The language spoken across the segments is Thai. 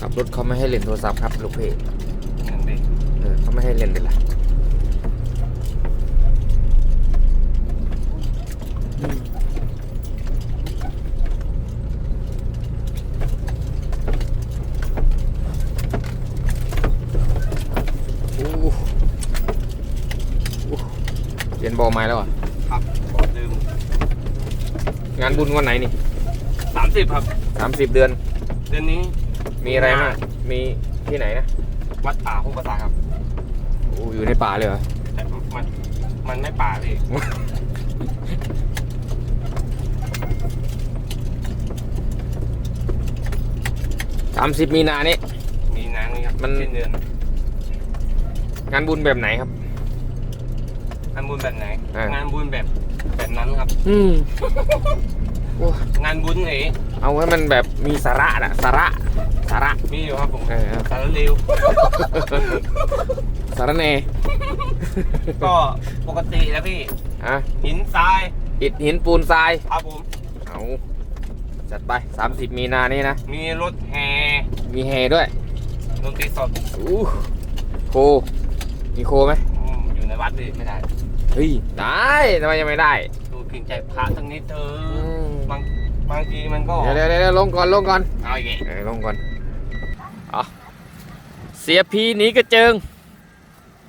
ขับรถเขาไม่ให้เล่นโทรศัพท์ครับลูกเพจนั่นดิเออเขาไม่ให้เล่นเลยล่ะอู้อู้เรียนบอลไม้แล้วอะ ครับบอกลืมงานบุญวันไหนนี่สามสิบครับสามสิบเดือน เดือนนี้ มีอะไรบ้างมีที่ไหนนะ วัดป่าพุภาษาครับอู้อยู่ในป่าเลยเหรอ แต่มันมันไม่ป่าพี่ สามสิบมีนานี่ มีนางนี่ครับมัน สิ้นเดือนงานบุญแบบไหนครับ งานบุญแบบไหน อ่าง งานบุญแบบแบบนั้นครับ อืมโอ้งานบุญไหนเอาให้มันแบบมีสาระน่ะสาระ สาระมีอยู่ครับผมเออสารเร็วสาระเนก็ปกติแล้วพี่อะหินทรายอิฐหินปูนทรายครับผมเอาจัดไป 30 มีนานี่นะ มีรถแห่มีเฮด้วยดนตรีสดอู้โคมีโคไหมอืมอยู่ในวัดดิไม่ได้เฮ้ยได้ทำไมยังไม่ได้ดูเพียงใจพระสักนิดเถออืะมบาง บางทีมันก็เดี๋ยวเดี๋ยวเดี๋ยวลงก่อนลงก่อนเอาอีกเออลงก่อนเอาเสียพีหนีกระเจิง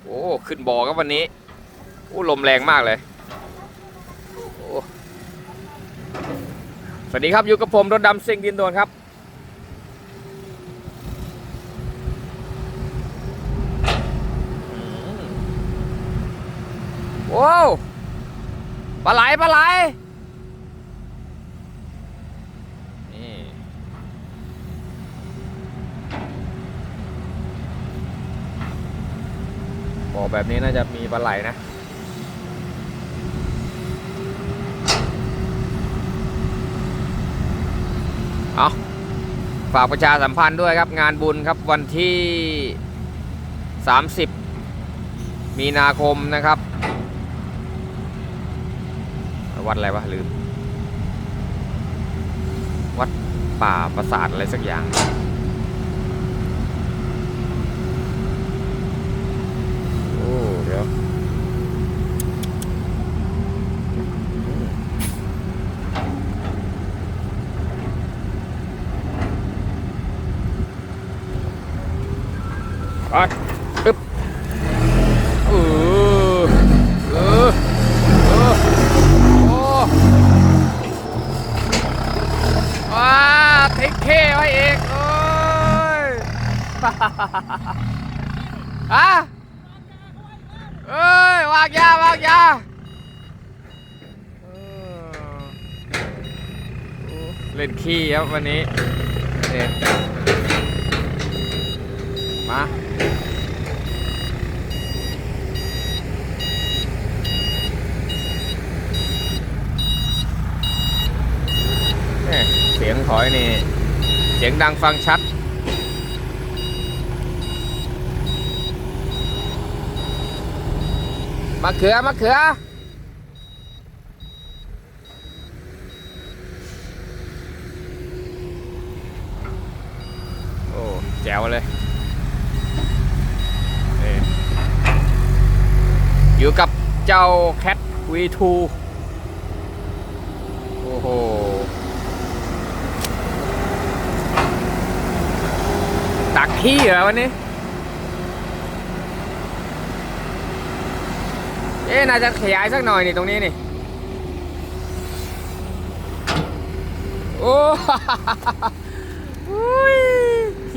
โอ้ขึ้นบ่อครับวันนี้โอ้ลมแรงมากเลยโอ้สวัสดีครับอยู่กับผมรถดำเซ็งดินโดนครับว้าวปลาไหลปลาไหล นี่ บ่อแบบนี้น่าจะมีปลาไหลนะเอาฝากประชาสัมพันธ์ด้วยครับ งานบุญครับวันที่ 30 มีนาคมนะครับ วัดอะไรวะลืม วัดป่าประสาทอะไรสักอย่าง โอ้ เดี๋ยว ไปปึ๊บเออเออเออโอ้ว้าทิ้งเคไว้อีกโอ้ย อะเอ้ยวางยาวางยาเออโอ้ เล่นขี้ครับวันนี้มาแม่เสียงถอยนี่ เสียงดังฟังชัดมะเขือมะเขือ โอ้แจ๋วเลยอยู่กับเจ้าแคท V2 โอ้โห ตักขี้เหรอวันนี้ เอ๊ะน่าจะขยายสักหน่อยนี่ตรงนี้นี่ โอ้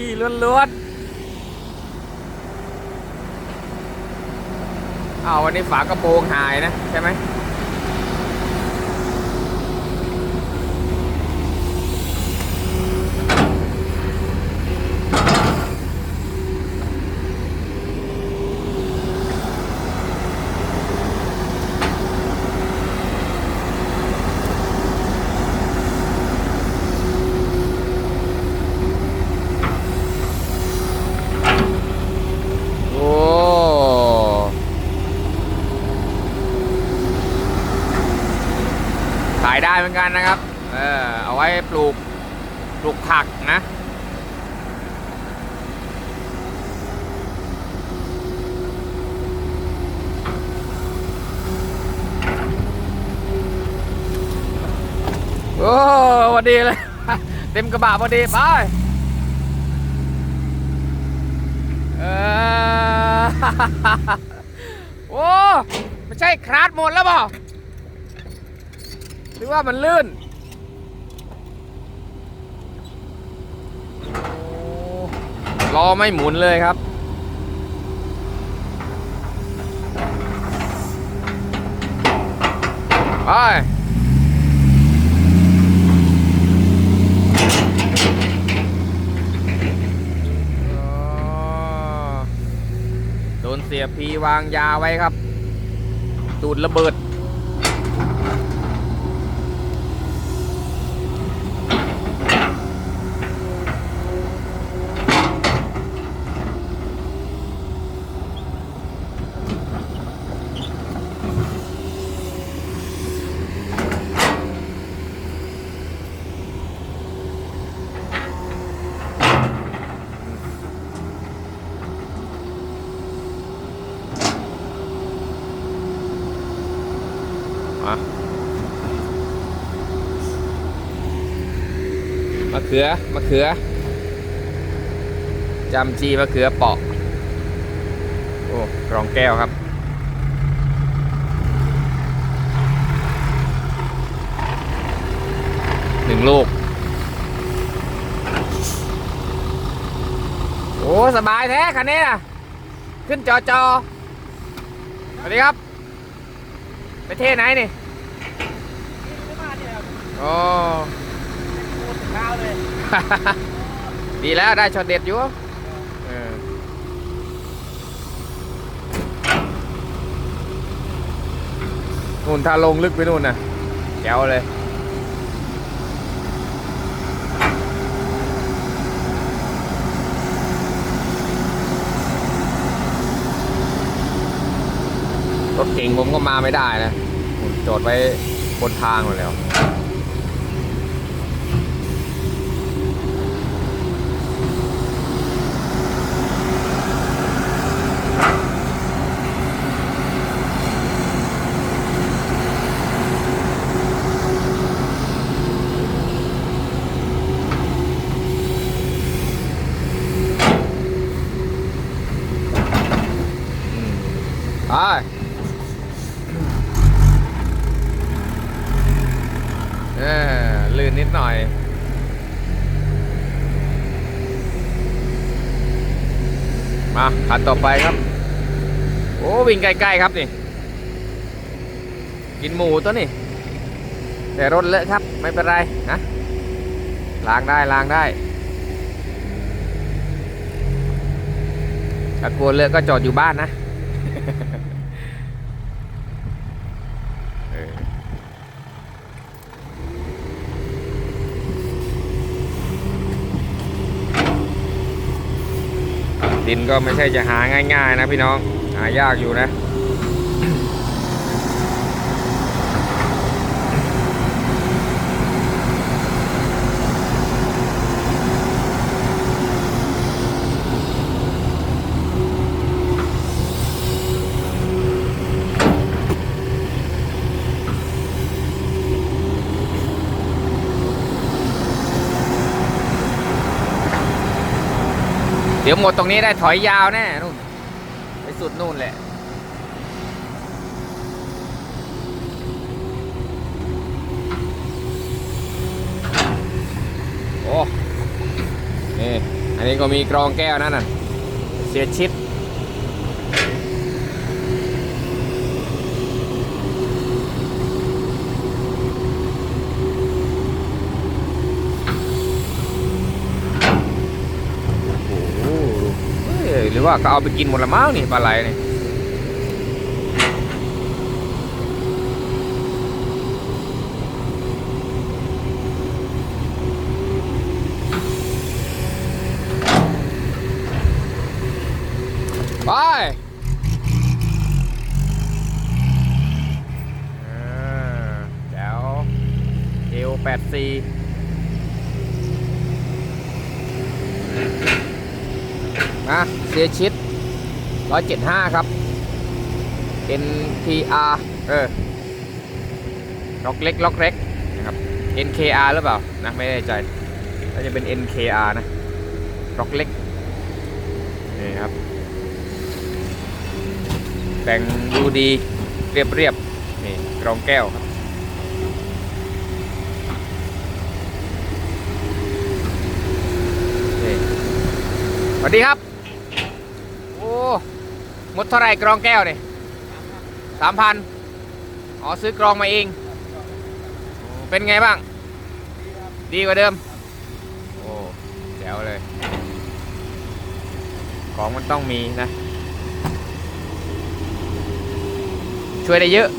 ขี้ล้วนๆอ้าววันนี้ฝากระโปรงหายนะ ใช่ไหมันนะครับ เออเอาไว้ปลูกปลูกผักนะ โอ้วันดีเลย เต็มกระบะพอดีไปเออ โอ้ ไม่ใช่คราดหมดแล้วบ่ รือว่ามันลื่น ล้อไม่หมุนเลยครับ ไปโดนเสียพีวางยาไว้ครับ ตูดระเบิด มะเขือมะเขือจำจีมะเขือเปาะโอ้รองแก้วครับหนึ่งลูก โอ้สบายแท้คันนี้นะขึ้นจอจอสวัสดีครับ ไปเทศไหนนี่ไม่ มาเนี่ยโอ้โคตรเช้าเลย ดีแล้วได้ช็อตเด็ดอยู่เออนู่นถ้าลงลึกไปนู่นน่ะแจ๋วเลยรถเก่งผมก็มาไม่ได้นะผมจอดไว้บนทางหมดแล้ว ไปเออลื่ นนิดหน่อย มาคันต่อไปครับ โอ้วิ่งใกล้ๆครับนี่ กินหมูตัวนี่แต่รถเลอะครับ ไม่เป็นไรนะล้างได้ล้างได้ถ้ากลัวเลอะก็จอดอยู่บ้านนะ ดินก็ไม่ใช่จะหาง่าย ๆ นะพี่น้องหายากอยู่นะ ดี๋ยวหมดตรงนี้ได้ถอยยาวแน่นู่นไปสุดนู่นแหละโอ้นี่อันนี้ก็มีกรองแก้วนั่นน่ะเสียชิด โอ้โหเอ้ย หรือว่าก็เอาไปกินหมดละมั้งนี่ปลาไหลนี่ไปอ่าแจ๋วเอวแปดสี่ นะเสียชิด175 ครับ NPR เออล็อกเล็กล็อกเล็กนะครับ NKR หรือเปล่านะไม่แน่ใจน่าจะเป็น NKR นะร็อกเล็กนี่ครับ แต่งดูดีเรียบเรียบนี่กรองแก้วครับสวัสดีครับ หมดเท่าไหรกรองแก้วเนี่ยสามพันอ๋อซื้อกรองมาเองอเป็นไงบ้าง ดีกว่าเดิม โอ้แจ๋วเลย ของมันต้องมีนะ ช่วยได้เยอะ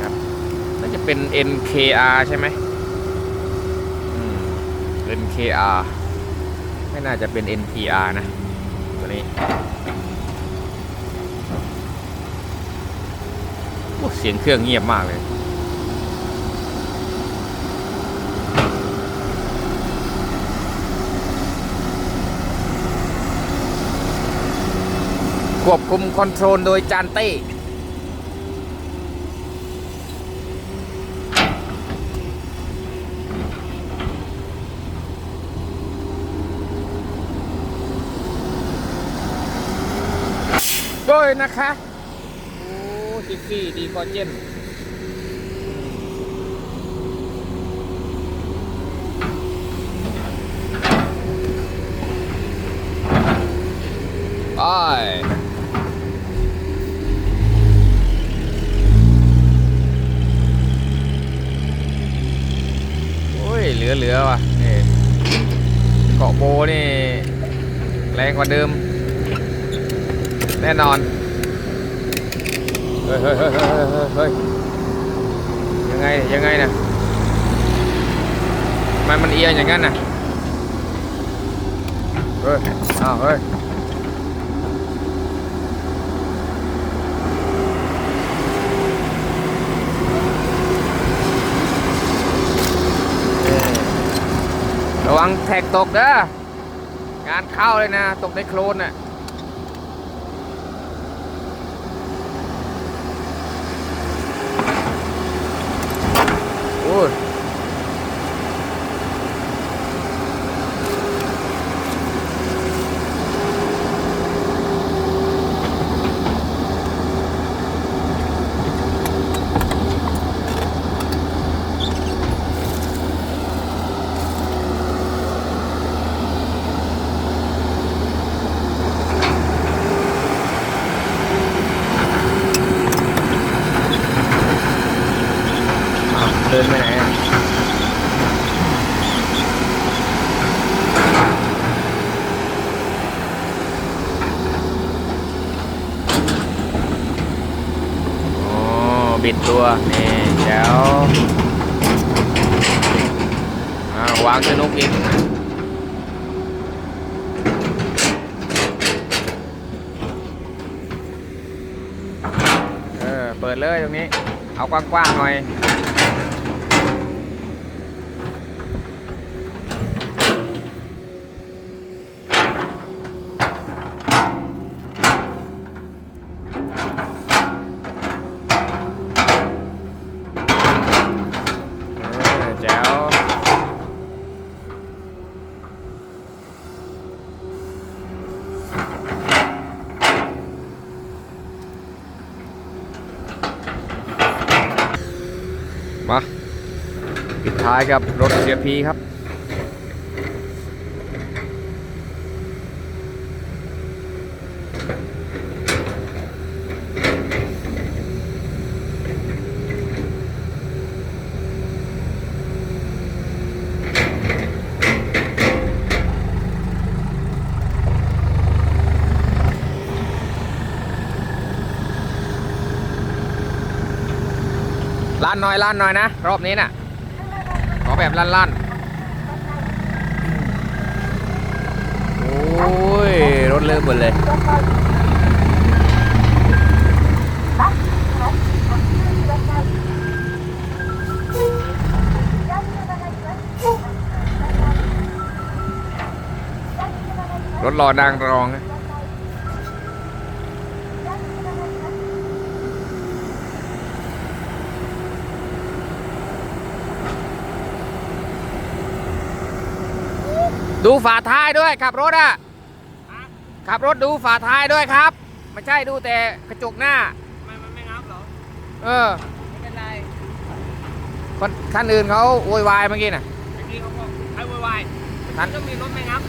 ครับน่าจะเป็น NKR ใช่ไหม NKR ไม่น่าจะเป็น NPR นะ ตัวนี้โอ้เสียงเครื่องเงียบมากเลยควบคุมคอนโทรลโดยจานเต้ ด้วยนะคะ โอ้ซิฟี่ดีคอเจนไปโอ้ย เหลือเหลือว่ะ นี่ เกาะโบนี่ แรงกว่าเดิม แน่นอนเฮ้ยเฮ้ยเฮ้ยเฮ้ยเฮ้ยยังไง ยังไงนะทำไมมันเอียงอย่างนั้นน่ะเฮ้ย อ้าว เฮ้ยระวังแท็กตกเด้องานเข้าเลยนะ ตกในโคลนน่ะ โดินไปไหนอะบิดตัว นี่แจ๋วอ่าวางสนุกอีกเออ เปิดเลยตรงนี้ เอากว้างๆหน่อย เออแจ๋ว มาปิดท้ายกับรถเสียพีครับ ลั่นหน่อยลั่นหน่อยนะ รอบนี้น่ะ ขอแบบลั่นลั่นโอ้ย รถเริ่มหมดเลย รถรอนางรองนะ ดูฝาท้ายด้วยขับรถอะขับรถดูฝาท้ายด้วยครับ ไม่ใช่ดูแต่กระจกหน้าทำไมมันไม่งับเหรอเออไม่เป็นไรคนคันอื่นเขาโวยวายเมื่อกี้น่ะเมื่อกี้เขาบอกไอ้วายวายทันต้องมีรถไม่งับ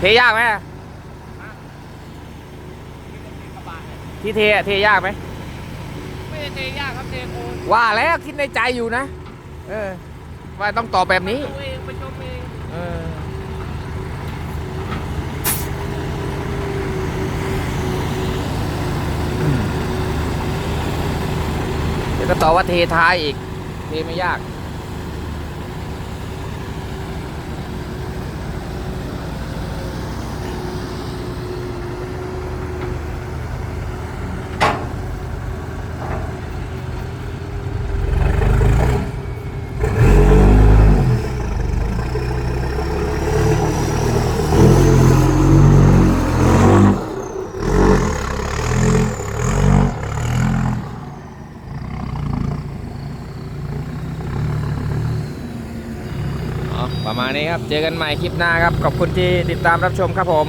เทยากไหมนี่ก็มีกระบะเนี่ยที่เทอะเทยากไหมไม่ได้เทยากครับเทปูนว่าแล้วคิดในใจอยู่นะ เออ ว่าต้องตอบแบบนี้ดูเองไปชมเองเออ เดี๋ยวก็ตอว่าเทท้ายอีก เทไม่ยาก ครับ เจอกันใหม่คลิปหน้าครับ ขอบคุณที่ติดตามรับชมครับผม